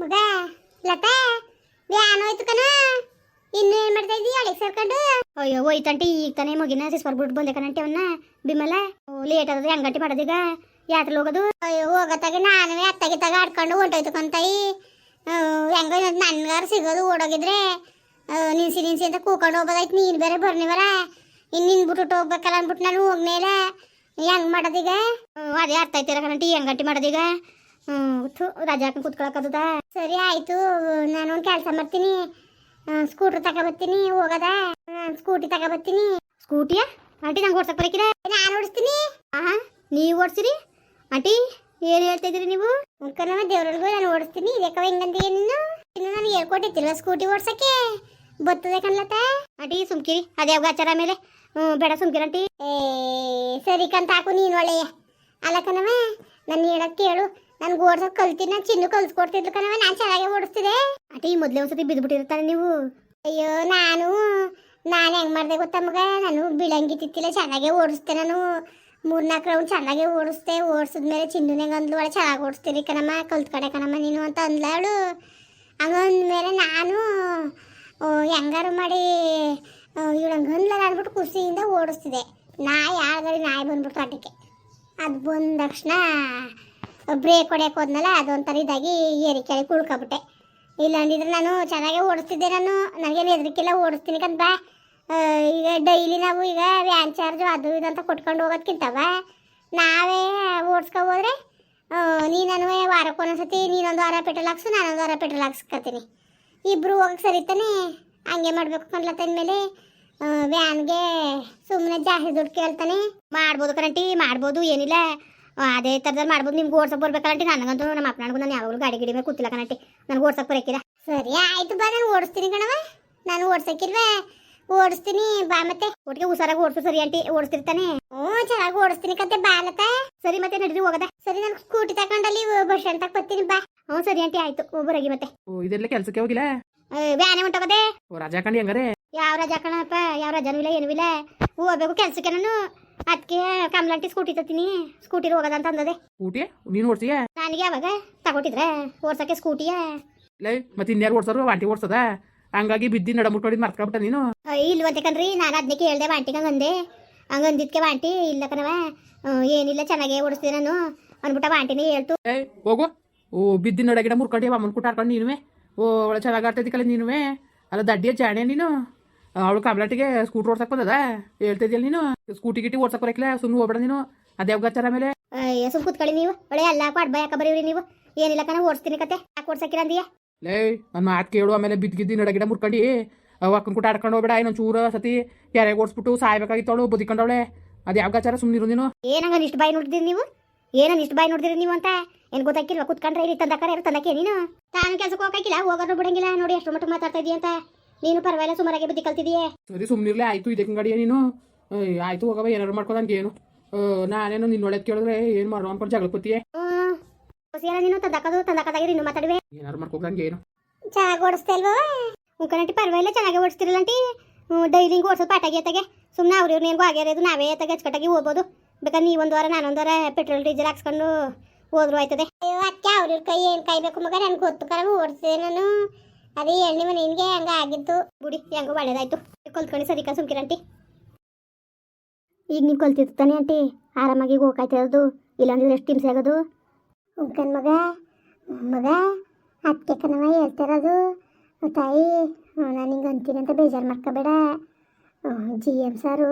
ಮಗ ಲತಾ ವ್ಯಾನ್ ಹೋಯ್ತು ಕಣ. ಇನ್ನು ಏನ್ ಮಾಡ್ತಾ ಇದ್ದೀಯ ಅಡಿಗೆ ಸೇರ್ಕೊಂಡು. ಅಯ್ಯೋ ಹೋಯ್ತಂಟಿ ಈಗ ತಾನೇ ಮಗಿನ ಸಿಸ್ಬರ್ಬಿಟ್ಟು ಬಂದೆ ಕಣಂಟಿ ಅವನ್ನ ಬಿಮಲ ಲೇಟ್ ಆದ್ರೆ ಅಂಗಟಿ ಮಾಡೋದೀಗ. ಯಾತ್ರೆ ಹೋಗೋದು? ಅಯ್ಯೋ ಹೋಗತ್ತಾಗ ನಾನು ಅತ್ತಾಗಿ ತಗ ಆಡ್ಕೊಂಡು ಹೊಂಟೋಯ್ತು ಕಂತಾಯಿ ಹೆಂಗೋ ನನ್ಗಾರು ಸಿಗೋದು ಓಡೋಗಿದ್ರೆ. ನಿನ್ಸಿ ನಿನ್ಸಿ ಅಂತ ಕೂಕೊಂಡು ಹೋಗೋದಾಯ್ತು ನೀನು ಬೇರೆ ಬರ್ನಿವರ ಇನ್ನು ನಿನ್ಬಿಟ್ಟು ಹೋಗ್ಬೇಕಲ್ಲ ಅಂದ್ಬಿಟ್ಟು ನಾನು ಹೋಗ್ಮೇಲೆ ಹೆಂಗ್ ಮಾಡೋದೀಗ? ಅದೇ ಅರ್ಥ ಆಯ್ತಿರ ಕಣಂಟಿ ಹೆಂಗಂಟಿ ಮಾಡೋದೀಗ? ಥು, ರಜಾ ಹಾಕೊಂಡು ಕುತ್ಕೊಳಕದ ಸರಿ ಆಯ್ತು ನಾನು ಒಂದು ಕೆಲಸ ಮಾಡ್ತೀನಿ. ಸ್ಕೂಟರ್ ತಗೊಬರ್ತೀನಿ ಹೋಗದ? ಸ್ಕೂಟಿ ತಗೊಬರ್ತೀನಿ ಸ್ಕೂಟಿಯ ಆಂಟಿ ನಂಗೆ ಓಡ್ಸಕ್ ಬರಕಿರ ನಾನು ಓಡಿಸ್ತೀನಿ. ಆಹಾ ನೀವು ಓಡಿಸಿರಿ? ಆಂಟಿ ಏನು ಹೇಳ್ತಾ ಇದ್ದೀರಿ ನೀವು? ಮುಖನವ ದೇವ್ರಲ್ಗೂ ನಾನು ಓಡಿಸ್ತೀನಿ. ಇದಕ್ಕವ ಹಿಂಗಂತೀಯ ನೀನು ಇನ್ನು? ನಾನು ಹೇಳ್ಕೊಟ್ಟಿತ್ತಿಲ್ವ ಸ್ಕೂಟಿ ಓಡ್ಸಕ್ಕೆ? ಬರ್ತದೆ ಕಣ್ಲತ್ತ? ಆಂಟಿ ಸುಮ್ಕಿರಿ. ಅದೇ ಆಚಾರ ಮೇಲೆ ಹ್ಞೂ ಬೇಡ ಸುಮ್ಕಿರಿ ಆಂಟಿ ಏ ಸರಿ ಕಂತ ಹಾಕು ನೀನು ಒಳ್ಳೆಯ. ಅಲ್ಲ ಕಣವ ನಾನು ಹೇಳಕ್ಕೆ ಕೇಳು. ನನ್ಗೆ ಓಡ್ಸೋದು ಕಲ್ತಿನ ನಾನು ಚಿನ್ನು ಕಲ್ಸ್ಕೊಡ್ತಿದ್ಲು ಕಣವ ನಾನು ಚೆನ್ನಾಗಿ ಓಡಿಸ್ತಿದೆ ಆಟಿ ಮೊದ್ಲೇ ಒಂದ್ಸತಿ ಬಿದ್ದುಬಿಟ್ಟಿರ್ತಾನೆ ನೀವು? ಅಯ್ಯೋ ನಾನು ನಾನು ಹೆಂಗ್ ಮಾಡಿದೆ ಗೊತ್ತಾ ಮಗ? ನಾನು ಬಿಳಂಗಿ ತಿತ್ತಿಲ್ಲ ಚೆನ್ನಾಗೇ ಓಡಿಸ್ತೆ ನಾನು. ಮೂರ್ನಾಲ್ಕು ರೌಂಡ್ ಚೆನ್ನಾಗೆ ಓಡಿಸ್ದೆ ಓಡಿಸಿದ್ಮೇಲೆ ಚಿನ್ನುನೆಗೆ ಅಂದ್ಲು ಒಳ್ಳೆ ಚೆನ್ನಾಗಿ ಓಡಿಸ್ತೀರಿ ಕಣಮ್ಮ ಕಲ್ತ್ಕಡೆ ಕಣಮ್ಮ ನೀನು ಅಂತ ಅಂದ್ಲಾಳು. ಹಂಗಂದ್ಮೇಲೆ ನಾನು ಹೆಂಗಾರು ಮಾಡಿ ಇವಳು ಹಂಗಂದ್ಲಲ್ಲ ಅಂದ್ಬಿಟ್ಟು ಖುಷಿಯಿಂದ ಓಡಿಸ್ತಿದೆ ನಾಯಿ ಆಗಲಿ ನಾಯಿ ಬಂದ್ಬಿಟ್ಟು ಅಡಿಕೆ. ಅದು ಬಂದ ತಕ್ಷಣ ಬ್ರೇಕ್ ಹೊಡೆಯಕ್ಕೆ ಹೋದ್ನಲ್ಲ, ಅದೊಂಥರ ಇದಾಗಿ ಏರಿ ಕೆಳಗೆ ಕುಳ್ಕೊಬಿಟ್ಟೆ. ಇಲ್ಲ ಅಂದಿದ್ರೆ ನಾನು ಚೆನ್ನಾಗೇ ಓಡಿಸ್ತಿದ್ದೆ ನಾನು, ನನಗೇನು ಹೆದರಿಕೆಲ್ಲ ಓಡಿಸ್ತೀನಿ ಕಂತ ಬಾ. ಈಗ ಡೈಲಿ ನಾವು ಈಗ ವ್ಯಾನ್ ಚಾರ್ಜು ಅದು ಇದು ಅಂತ ಕೊಟ್ಕೊಂಡು ಹೋಗೋದ್ಕಿಂತವ ನಾವೇ ಓಡಿಸ್ಕೊ ಹೋದ್ರೆ ನೀನು ವಾರಕ್ಕೆ ಒಂದೊಂದ್ಸತಿ ನೀನೊಂದು ವಾರ ಪೆಟ್ರೋಲ್ ಹಾಕ್ಸು, ನಾನೊಂದು ವಾರ ಪೆಟ್ರೋಲ್ ಹಾಕ್ಸ್ಕೊತೀನಿ. ಇಬ್ಬರು ಹೋಗಕ್ಕೆ ಸರಿ ತಾನೆ? ಹಂಗೆ ಮಾಡಬೇಕು ಕನ್ಲತ್ತಂದ ಮೇಲೆ ವ್ಯಾನ್ಗೆ ಸುಮ್ಮನೆ ಜಾಸ್ತಿ ದುಡ್ಡು ಕೇಳ್ತಾನೆ. ಮಾಡ್ಬೋದು ಕರಂಟಿ ಮಾಡ್ಬೋದು, ಏನಿಲ್ಲ. ಅದೇ ಥರದಲ್ಲಿ ಮಾಡ್ಬೋದು. ನಿಮ್ಗೆ ಓಡ್ಸಕ್ಕೆ ಬರ್ಬೇಕಂಟಿ ನನಗಂತೂ ನಮ್ಮ ಅಪ್ಪನಿಗೂ ನಾನು ಯಾವಾಗಲೂ ಗಾಡಿ ಗಿಡಿ ಮೇಲೆ ಕೂತಿಲ್ಲ ಕಣಂಟಿ ನನಗೆ ಓಡ್ಸಕ್ಕೆ ಬರೋಕಿಲ್ಲ ಸರಿ ಆಯ್ತು ಬಾ ನಾನು ಓಡಿಸ್ತೀನಿ ಕಣವ ನಾನು ಓಡ್ಸಕ್ಕಿಲ್ವೇ ಓಡಿಸ್ತೀನಿ ಬಾ ಮತ್ತೆ. ಒಟ್ಟಿಗೆ ಹುಷಾರಾಗಿ ಓಡಿಸು ಸರಿ ಆಂಟಿ. ಓಡಿಸ್ತಿರ್ತಾನೆ ಹ್ಞೂ ಚೆನ್ನಾಗಿ ಓಡಿಸ್ತೀನಿ ಕತೆ ಬಾ ಲತ. ಸರಿ ಮತ್ತೆ ನಡೀರಿ ಹೋಗದ. ಸರಿ ನಾನು ಸ್ಕೂಟಿ ತಗೊಂಡಲ್ಲಿ ಬಸ್ ಅಂತ ಬರ್ತೀನಿ ಬಾ. ಹ್ಞೂ ಸರಿ ಆಂಟಿ ಆಯ್ತು. ಒಬ್ಬರಾಗಿ ಮತ್ತೆ. ಓ ಇದೆಲ್ಲ ಕೆಲಸಕ್ಕೆ ಹೋಗಿಲ್ಲ? ವ್ಯಾನೆ ಹೊಂಟೋಗದೆ ಓ ರಜಾ ಕಂಡು ಹೆಂಗಾರೆ? ಯಾವ ರಜಾ ಕಣಪ್ಪ? ಯಾವ ರಜಾನೂ ಇಲ್ಲ ಏನೂ ಇಲ್ಲ. ಹೋಗ್ಬೇಕು ಕೆಲ್ಸಕ್ಕೆ ನಾನು. ಅದಕ್ಕೆ ಕಮ್ಲಂಟಿ ಸ್ಕೂಟಿ ತತ್ತೀನಿ ಸ್ಕೂಟಿ ಹೋಗದ ಅಂತ ಅಂದದೆ. ಊಟಿ ನೀನು ಓಡ್ಸಿಯ ನನಗೆ ಯಾವಾಗ ತಗೊಟ್ಟಿದ್ರೆ ಓಡ್ಸಕ್ಕೆ ಸ್ಕೂಟಿಯ ಲೈ ಮತ್ತೆ ಇನ್ಯಾರು ಓಡ್ಸೋರು? ವಾಂಟಿ ಓಡ್ಸದ? ಹಂಗಾಗಿ ಬಿದ್ದಿ ನಡ ಮುಟ್ಕೊಂಡಿದ್ದು ಮರ್ತ್ಕೊಬಿಟ್ಟ ನೀನು? ಇಲ್ವಂತೆ ಕಣ್ರಿ ನಾನು ಅದನ್ನೇ ಕೇಳ್ದೆ ವಾಂಟಿಗೆ ಹಂಗಂದೆ. ಹಂಗಂದಿದ್ಕೆ ವಾಂಟಿ ಇಲ್ಲ ಕಣವ ಏನಿಲ್ಲ ಚೆನ್ನಾಗೇ ಓಡಿಸ್ತೀನಿ ನಾನು ಅನ್ಬಿಟ್ಟ ವಾಂಟಿನೇ ಹೇಳ್ತು. ಏ ಹೋಗು. ಓ ಬಿದ್ದಿ ನಡ ಗಿಡ ಮುರ್ಕೊಂಡು ಅಮ್ಮನ ಕುಟ್ಟ ಆಡ್ಕೊಂಡು ನೀನುವೆ. ಓ ಒಳ್ಳೆ ಚೆನ್ನಾಗಿ ಆಡ್ತೈತಿ ಕಲ ನೀನುವೆ. ಅಲ್ಲ ದಡ್ಡಿಯ ಜಾಣೆ ನೀನು? ಅವಳು ಕಮಲಾಟಿಗೆ ಸ್ಕೂಟಿ ಓಡ್ಸಕ್ ಬಂದದ? ಹೇಳ್ತಿದ್ಯಲ್ಲ ನೀನು? ಸ್ಕೂಟಿ ಗಿಟಿ ಓಡ್ಸಕ್ ಬರಕ್ಲ ಸುಮ್ಮನೆ ಹೋಗ್ಬೇಡ ನೀನು. ಅದೇ ಗಚ್ಚಾರ ಮೇಲೆ ಸುಮ್ ಕೂತ್ಕೊಳ್ಳಿ ನೀವು. ಒಳ್ಳೆ ಎಲ್ಲ ಕೊಡ್ಬ ಬಯಕ ಬರೀವ್ರಿ ನೀವು. ಏನಿಲ್ಲ ಕಣ ಓಡಿಸ್ತೀನಿ ಕತೆ. ಯಾಕೆ ಓಡ್ಸಕ್ಕಿಲ್ಲ ಅಂದಿಯ? ಲೇ ನನ್ನ ಮಾತ್ ಕೇಳು ಆಮೇಲೆ ಬಿದ್ದಿಗಿದ್ದಿ ನಡ ಗಿಡ ಮುರ್ಕಂಡಿ. ಅಕ್ಕನ ಕೂಟ ಆಡ್ಕೊಂಡು ಹೋಗ್ಬೇಡ ಇನ್ನೊಂದು ಚೂರ ಸತಿ ಯಾರೇ ಓಡಿಸ್ಬಿಟ್ಟು ಸಾಯ್ಬೇಕಾಗಿತ್ತವಳು ಬದುಕೊಂಡವಳೆ ಅದು ಯಾವ ಗಚಾರ ಸುಮ್ಮನಿರು ನೀನು. ಏನಂಗ ಇಷ್ಟು ಬಾಯಿ ನೋಡಿದ್ರಿ ನೀವು? ಏನನ್ನ ಇಷ್ಟು ಬಾಯಿ ನೋಡಿದ್ರಿ ನೀವು ಅಂತ? ಏನು ಗೊತ್ತಾಕಿಲ್ವಾ? ಕುತ್ಕೊಂಡ್ರೆ ಇಲ್ಲಿ ತಂದಕ್ಕಾರ ಯಾರು ತಂದಕ್ಕೆ ನೀನು? ತಾನು ಕೆಲ್ಸಕ್ಕೆ ಹೋಗಕ್ಕಿಲ್ಲ ಹೋಗೋದು ಬಿಡಂಗಿಲ್ಲ. ನೋಡಿ ಎಷ್ಟು ಮಟ್ಟ ಮಾತಾಡ್ತಾ ಇದೀಯ ಅಂತ. ನೀನು ಪರವಾಗಿಲ್ಲ ಸುಮಾರಾಗಿ ಬುದ್ಧಿ ಕಲ್ತಿದೀಯೇ ಸರಿ ಸುಮ್ಮನಿರ್ಲೆ ಆಯ್ತು ಇದಕ್ಕೆ ಗಡಿಯ ನೀನು. ಏಯ್, ಆಯ್ತು ಹೋಗವ ಏನಾರು ಮಾಡ್ಕೊ ಏನು. ನಾನೇನು ನಿನ್ನ ಒಳ್ಳೇದು ಕೇಳಿದ್ರೆ ಏನು ಮಾಡೋ ಅನ್ಕೊಂಡು ಜಗಳ ಪತ್ತಿಯೇ ಹ್ಮ್ ಹೊಸಿಯಲ್ಲ ನೀನು ತಂದಕದು ತಂದಕದಾಗಿ ಇನ್ನು ಮಾತಾಡುವೆ. ಏನಾರು ಮಾಡ್ಕೊ ಏನು. ಚೆನ್ನಾಗಿ ಓಡಿಸ್ತಾ ಇಲ್ವಾ? ಉಂಕನಂಟಿ ಪರವಾಗಿಲ್ಲ ಚೆನ್ನಾಗಿ ಓಡಿಸ್ತಿರಲ್ಲಂಟಿ ಡೈಲಿ ಹಿಂಗೆ ಓಡಿಸೋದು ಪಾಟಾಗಿ ಎತ್ತಾಗೆ ಸುಮ್ಮನೆ ಅವ್ರು ಇವ್ರು ನೇನ್ಗೂ ಆಗಿರೋದು ನಾವೇ ಎತ್ತಾಗೆ ಅಚ್ಚುಕಟ್ಟಾಗಿ ಹೋಗ್ಬೋದು. ಬೇಕಾದ್ರೆ ನೀವು ಒಂದು ವಾರ ನಾನೊಂದು ವಾರ ಪೆಟ್ರೋಲ್ ಡೀಸೆಲ್ ಹಾಕ್ಸ್ಕೊಂಡು ಹೋದ್ರು ಆಯ್ತದೆ. ಅಯ್ಯೋ ಅದಕ್ಕೆ ಅವ್ರ ಕೈ ಏನು ಕಾಯ್ಬೇಕು ಮಗ ನನ್ಗೆ ಗೊತ್ತು ಕರ ಓಡಿಸಿದೆ ನಾನು. ಅದೇ ಎಣ್ಣೆ ಮನೆ ಹಿಂಗೆ ಹಂಗ ಆಗಿತ್ತು. ಬುಡಿ ಹೆಂಗೋ ಒಳ್ಳೇದಾಯ್ತು. ಕೊಲ್ತ್ಕೊಂಡು ಸರಿ ಕಾ ಸುಮ್ಕಿರಂಟಿ ಈಗ ನೀವು ತಾನೆ ಅಂಟಿ ಆರಾಮಾಗಿ ಹೋಗಾಯ್ತಿರೋದು ಇಲ್ಲಾಂದ್ರೆ ಎಷ್ಟು ಹಿಂಸೆ ಆಗೋದು. ಉಂಕನ್ ಮಗ ಮಗ ಅದಕ್ಕೆ ಕಣವ ಹೇಳ್ತಿರೋದು ತಾಯಿ ನಾನು ಹಿಂಗೆ ಅಂತೀನಿ ಅಂತ ಬೇಜಾರು ಮಾಡ್ಕೋಬೇಡ. ಜಿ ಎಂ ಸಾರು.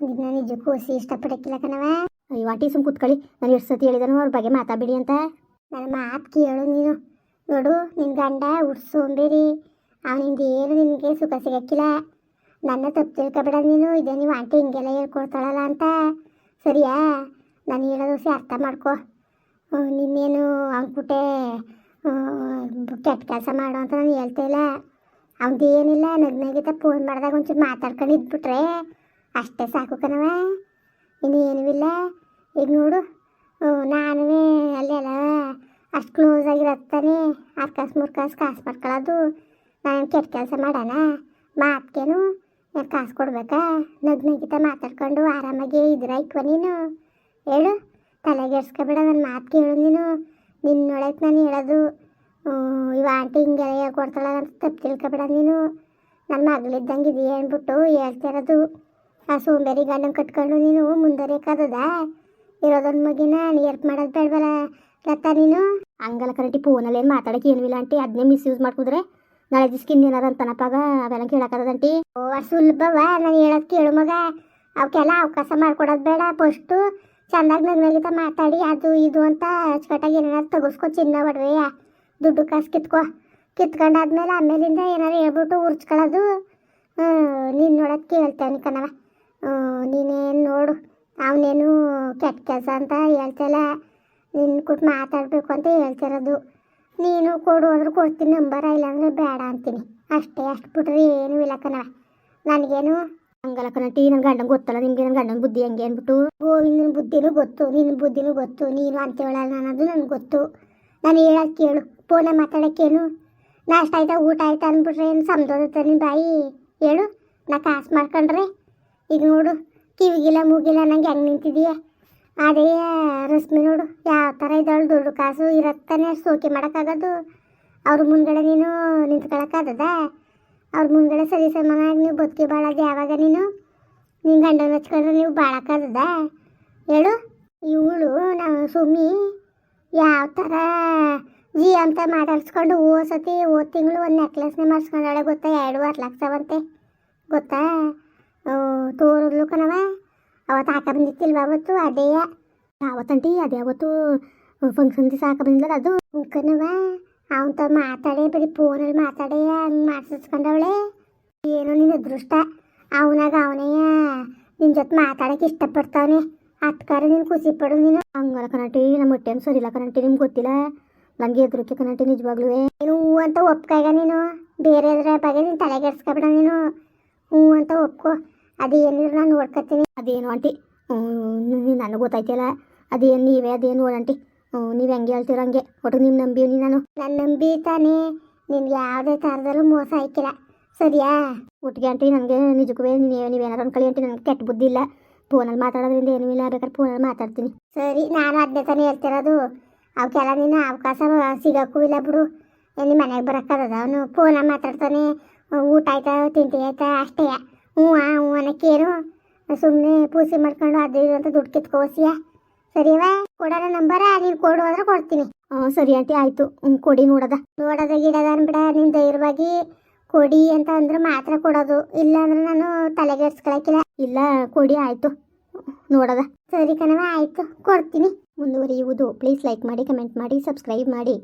ನಾನು ನಿಜಕ್ಕೂ ಹಸಿ ಇಷ್ಟಪಡಕ್ಕಿಲ್ಲ ಕಣವ ಅಯ್ಯೋ ಆಂಟಿ ಸುಮ್ ಕೂತ್ಕೊಳ್ಳಿ. ನಾನು ಎಷ್ಟು ಸತಿ ಹೇಳಿದನು ಅವ್ರ ಬಗ್ಗೆ ಮಾತಾಡಬೇಡಿ ಅಂತ. ನನ್ನ ಮಾತು ಕೇಳು ನೀನು. ನೋಡು ನಿನ್ನ ಗಂಡ ಉಡ್ಸೋಂಬೇರಿ ಅವನಿಂದ ಏನು ನಿನಗೆ ಸುಖ ಸಿಗಕ್ಕಿಲ್ಲ. ನನ್ನ ತಪ್ಪು ತಿಳ್ಕೊಬೇಡ ನೀನು. ಇದೇ ನೀವು ಆಂಟಿ ಹಿಂಗೆಲ್ಲ ಹೇಳ್ಕೊಡ್ತಾಳಲ್ಲ ಅಂತ. ಸರಿಯಾ? ನಾನು ಹೇಳೋದು ಸಿ ಅರ್ಥ ಮಾಡ್ಕೊ. ನಿನ್ನೇನು ಅಂದ್ಬಿಟ್ಟೆ ಕೆಟ್ಟ ಕೆಲಸ ಮಾಡು ಅಂತ ನಾನು ಹೇಳ್ತಾ ಇಲ್ಲ. ಅವ್ನ್ದು ಏನಿಲ್ಲ ನಗ್ನಗಿತ ಫೋನ್ ಮಾಡಿದಾಗ ಒಂಚೂರು ಮಾತಾಡ್ಕೊಂಡು ಇದ್ಬಿಟ್ರೆ ಅಷ್ಟೇ ಸಾಕು ಕಣವ ಇನ್ನೇನೂ ಇಲ್ಲ. ಈಗ ನೋಡು. ನಾನು ಅಲ್ಲೆಲ್ಲ ಅಷ್ಟು ಕ್ಲೋಸ್ ಆಗಿರತ್ತಾನೆ. ಅರ್ಕಾಸ್ ಮುರ್ಕಾಸ್ ಕಾಸು ಮಾಡ್ಕೊಳ್ಳೋದು ನಾನು ಕೆಟ್ಟ ಕೆಲಸ ಮಾಡೋಣ? ಮಾತ್ಕೇನು ಕಾಸು ಕೊಡ್ಬೇಕಾ? ನಗ್ನಗಿತ ಮಾತಾಡ್ಕೊಂಡು ಆರಾಮಾಗಿ ಇದ್ರಾಯ್ಕ ನೀನು? ಹೇಳು. ತಲೆಗೆಡ್ಸ್ಕೊಬೇಡ ನನ್ನ ಮಾತು ಕೇಳು ನೀನು. ನಿನ್ನೊಳಗೆ ನಾನು ಹೇಳೋದು. ಇವ ಆಂಟಿ ಹಿಂಗೆಲ್ಲ ಹೇಳ್ಕೊಡ್ತಾಳ ಅಂತ ತಪ್ಪು ತಿಳ್ಕೊಬೇಡ ನೀನು. ನನ್ನ ಮಗಳಿದ್ದಂಗೆ ಇದೆಯಾ ಅಂದ್ಬಿಟ್ಟು ಹೇಳ್ತಿರೋದು ಆ ಸೋಂಬೇರಿ ಗಂಡನ ಕಟ್ಕೊಂಡು ನೀನು ಮುಂದುವರಿಯೋಕ್ಕಾಗದ ಇರೋದೊಂದು ಮಗಿನ ಎಲ್ಪ್ ಮಾಡೋದು ಬೇಡವಲ್ಲ. ಲತಾ ನೀನು? ಹಂಗಲ್ಲ ಕರೆಂಟಿ ಫೋನಲ್ಲಿ ಏನು ಮಾತಾಡಕ್ಕೆ ಏನೂ ಇಲ್ಲ ಆಂಟಿ. ಅದನ್ನೇ ಮಿಸ್ಯೂಸ್ ಮಾಡ್ಕಿದ್ರೆ ನಾಳೆ ದಿಸ್ಕಿನ್ ಏನಾರ ಅಂತನಪ್ಪಾಗ ಅವೆಲ್ಲ ಕೇಳಕ್ಕದಂಟಿ ಓ ಸುಲಭವ ನಾನು ಹೇಳೋದು ಕೇಳು ಮಗ. ಅವಕ್ಕೆಲ್ಲ ಅವಕಾಶ ಮಾಡ್ಕೊಡೋದು ಬೇಡ. ಫಸ್ಟು ಚಂದಾಗಿ ನಗ್ನಗಿತ ಮಾತಾಡಿ, ಅದು ಇದು ಅಂತ ಅಚ್ಚುಕಟ್ಟಾಗಿ ಏನಾರು ತಗಸ್ಕೊ ಚಿನ್ನ ಒಡವೆಯ. ದುಡ್ಡು ಕಾಸು ಕಿತ್ಕೊ. ಕಿತ್ಕೊಂಡಾದ್ಮೇಲೆ ಆಮೇಲಿಂದ ಏನಾರು ಹೇಳ್ಬಿಟ್ಟು ಉರ್ಚ್ಕೊಳ್ಳೋದು. ನೀನು ನೋಡೋದು ಕೇಳ್ತೇನೆ ಕಣವ ನೀನೇನು ನೋಡು. ಅವನೇನು ಕೆಟ್ಟ ಕೆಲಸ ಅಂತ ಹೇಳ್ತಿಲ್ಲ. ನಿನ್ನ ಕೊಟ್ಟು ಮಾತಾಡಬೇಕು ಅಂತ ಹೇಳ್ತಿರೋದು. ನೀನು ಕೊಡು ಅಂದ್ರೆ ಕೊಡ್ತೀನಿ, ನಂಬರ ಇಲ್ಲಾಂದ್ರೆ ಬೇಡ ಅಂತೀನಿ. ಅಷ್ಟೇ, ಅಷ್ಟು ಬಿಟ್ರೆ ಏನು ಇಲ್ಲ ಕಣವ ನನಗೇನು? ಹಂಗಲ್ಲ ಕಣಟಿ ನನ್ನ ಗಂಡಂಗೆ ಗೊತ್ತಲ್ಲ, ನಿಮಗೆ ನನ್ನ ಗಂಡನ ಬುದ್ಧಿ ಹಂಗೆ ಅಂದ್ಬಿಟ್ಟು? ಗೋವಿಂದನ ಬುದ್ಧಿನೂ ಗೊತ್ತು ನಿನ್ನ ಬುದ್ಧಿನೂ ಗೊತ್ತು, ನೀನು ಅಂತ ಅಂತೇಳಲ್ಲ ಅನ್ನೋದು ನನಗೆ ಗೊತ್ತು. ನಾನು ಹೇಳೋದು ಕೇಳು ಫೋನೇ ಮಾತಾಡೋಕ್ಕೇನು ನಾಷ್ಟ ಆಯ್ತಾ, ಊಟ ಆಯ್ತಾ ಅಂದ್ಬಿಟ್ರೆ ಏನು ಸಮದೋದತ್ತ ನಿನ್ನ ಬಾಯಿ? ಹೇಳು, ನಾ ಕಾಸು ಮಾಡ್ಕೊಂಡ್ರೆ. ಈಗ ನೋಡು, ಕಿವಿಗಿಲ್ಲ, ಮೂಗಿಲ್ಲ, ನಂಗೆ ಹೆಂಗೆ ನಿಂತಿದೀಯ? ಅದೇ, ರಶ್ಮಿ ನೋಡು, ಯಾವ ಥರ ಇದ್ದಾಳು, ದುಡ್ಡು ಕಾಸು ಇರತ್ತಾನೆ ಸೋಕೆ ಮಾಡೋಕ್ಕಾಗೋದು. ಅವ್ರ ಮುಂದ್ಗಡೆ ನೀನು ನಿಂತ್ಕೊಳಕ್ಕಾಗದ? ಅವ್ರ ಮುಂದ್ಗಡೆ ಸರಿ ಸಮಾನಾಗಿ ನೀವು ಬದುಕಿ ಬಾಳೋದು ಯಾವಾಗ ನೀನು? ನಿನ್ನ ಗಂಡನ ಹಚ್ಕೊಂಡ್ರೆ ನೀವು ಬಾಳಕ್ಕಾಗದ? ಹೇಳು. ಇವಳು ನಾವು ಸುಮ್ಮಿ ಯಾವ ಥರ ಜಿ ಅಂತ ಮಾತಾಡ್ಸ್ಕೊಂಡು ಸತಿ ಹೋದ ತಿಂಗಳು ಒಂದು ನೆಕ್ಲೆಸ್ನೇ ಮಾಡಿಸ್ಕೊಂಡಾಳೆ ಗೊತ್ತಾ? ಎರಡು ಲಕ್ಷ ಲಕ್ಷವಂತೆ. ಗೊತ್ತಾ? ತೋರಿದ್ಲು ಕಣವ ಅವತ್ತು ಹಾಕ ಬಂದಿತ್ತಿಲ್ವ ಅವತ್ತು? ಅದೇ. ಯಾವತ್ತಂಟಿ? ಅದೇ ಫಂಕ್ಷನ್ ದಿವಸ ಹಾಕ ಬಂದಿಲ್ಲ ಅದು. ಕಣವ ಅವಂತ ಮಾತಾಡೇ ಬರೀ ಫೋನಲ್ಲಿ ಮಾತಾಡೇ ಹಂಗೆ ಮಾಡಿಸ್ಕೊಂಡವಳೆ ಏನೋ ನಿನ್ನ ಅದೃಷ್ಟ. ಅವನಾಗ ಅವನೇ ನಿನ್ನ ಜೊತೆ ಮಾತಾಡಕ್ಕೆ ಇಷ್ಟಪಡ್ತಾವನೆ. ಅತ್ಕಾರ ನೀನು ಖುಷಿ ಪಡು ನೀನು. ಹಂಗಲ್ಲ ಕನಟಿ ನಮ್ಮ ಹೊಟ್ಟೆನು ಸರಿಯಿಲ್ಲ ಕನಟಿ ನಿಮ್ಗೆ ಗೊತ್ತಿಲ್ಲ? ನನಗೆ ಎದುರುಕ್ಕೆ ಕನಟಿ ನಿಜವಾಗ್ಲೂ ನೀನು ಹೂ ಅಂತ ಒಪ್ಕಾಗ ನೀನು. ಬೇರೆದ್ರ ಬಗ್ಗೆ ನೀನು ತಲೆಗೆಡ್ಸ್ಕೊಬಿಡ ನೀನು. ಹ್ಞೂ ಅಂತ ಒಪ್ಕೊ. ಅದೇನಿದ್ರು ನಾನು ನೋಡ್ಕೊತೀನಿ ಅದೇನು ಆಂಟಿ? ನನಗೆ ಗೊತ್ತಾಯ್ತಿಲ್ಲ. ಅದೇನು ನೀವೇ, ಅದೇನು ಆಂಟಿ. ನೀವು ಹೆಂಗೆ ಹೇಳ್ತೀರ ಹಂಗೆ? ಒಟ್ಟು ನಿಮ್ಮ ನೀ ನಾನು? ನಾನು ನಂಬಿ ತಾನೇ. ನಿನ್ಗೆ ಯಾವುದೇ ಥರದಲ್ಲೂ ಮೋಸ ಆಯ್ಕಿಲ್ಲ ಸರಿಯಾ? ಒಟ್ಟಿಗೆ ಆಂಟಿ, ನನಗೆ ನಿಜಕ್ಕೂ ನೀನು ನೀವೇನಾರು ಅನ್ಕೊಳ್ಳಿ ಆಂಟಿ, ನನಗೆ ಕೆಟ್ಟ ಬುದ್ಧಿ ಇಲ್ಲ. ಫೋನಲ್ಲಿ ಮಾತಾಡೋದ್ರಿಂದ ಏನೂ ಇಲ್ಲ. ಬೇಕಾದ್ರೆ ಫೋನಲ್ಲಿ ಮಾತಾಡ್ತೀನಿ. ಸರಿ, ನಾನು ಅದನ್ನೇ ತಾನೇ ಹೇಳ್ತಿರೋದು. ಅವಕ್ಕೆಲ್ಲ ನೀನು ಅವಕಾಶ ಸಿಗೋಕ್ಕೂ ಇಲ್ಲ ಬಿಡು. ಎಲ್ಲಿ ಮನೆಗೆ ಬರೋಕ್ಕದ ಅವನು? ಫೋನಲ್ಲಿ ಮಾತಾಡ್ತಾನೆ. ಊಟ ಆಯ್ತಾ, ತಿಂಡಿ ಆಯ್ತಾ? ಅಷ್ಟೇ. ಹ್ಞೂ ಹ್ಞೂ ಅನ್ನಕ್ಕೇನು ಸುಮ್ಮನೆ ಪೂಸಿ ಮಾಡ್ಕೊಂಡು ಅದು ಇದು ಅಂತ ದುಡ್ಡು ಕಿತ್ಕೋಸಿಯ ಸರಿವಾ ಕೊಡೋಣ ನಂಬರ ನೀನು ಕೊಡು ಅಂದ್ರೆ ಕೊಡ್ತೀನಿ. ಹ್ಞೂ ಸರಿ ಆಂಟಿ ಆಯಿತು. ಹ್ಞೂ ಕೊಡಿ ನೋಡದ. ನೋಡೋದ ಗಿಡದ ಅನ್ಬಿಡ ನೀನು ಧೈರ್ಯವಾಗಿ ಕೊಡಿ ಅಂತ ಅಂದ್ರೆ ಮಾತ್ರ ಕೊಡೋದು. ಇಲ್ಲ ಅಂದ್ರೆ ನಾನು ತಲೆಗೆಡ್ಸ್ಕೊಳಕಿಲ್ಲ ಇಲ್ಲ ಕೊಡಿ ಆಯಿತು. ನೋಡದ. ಸರಿ ಕಣವ ಆಯಿತು. ಕೊಡ್ತೀನಿ. ಮುಂದುವರಿಯುವುದು. ಪ್ಲೀಸ್ ಲೈಕ್ ಮಾಡಿ ಕಮೆಂಟ್ ಮಾಡಿ ಸಬ್ಸ್ಕ್ರೈಬ್ ಮಾಡಿ.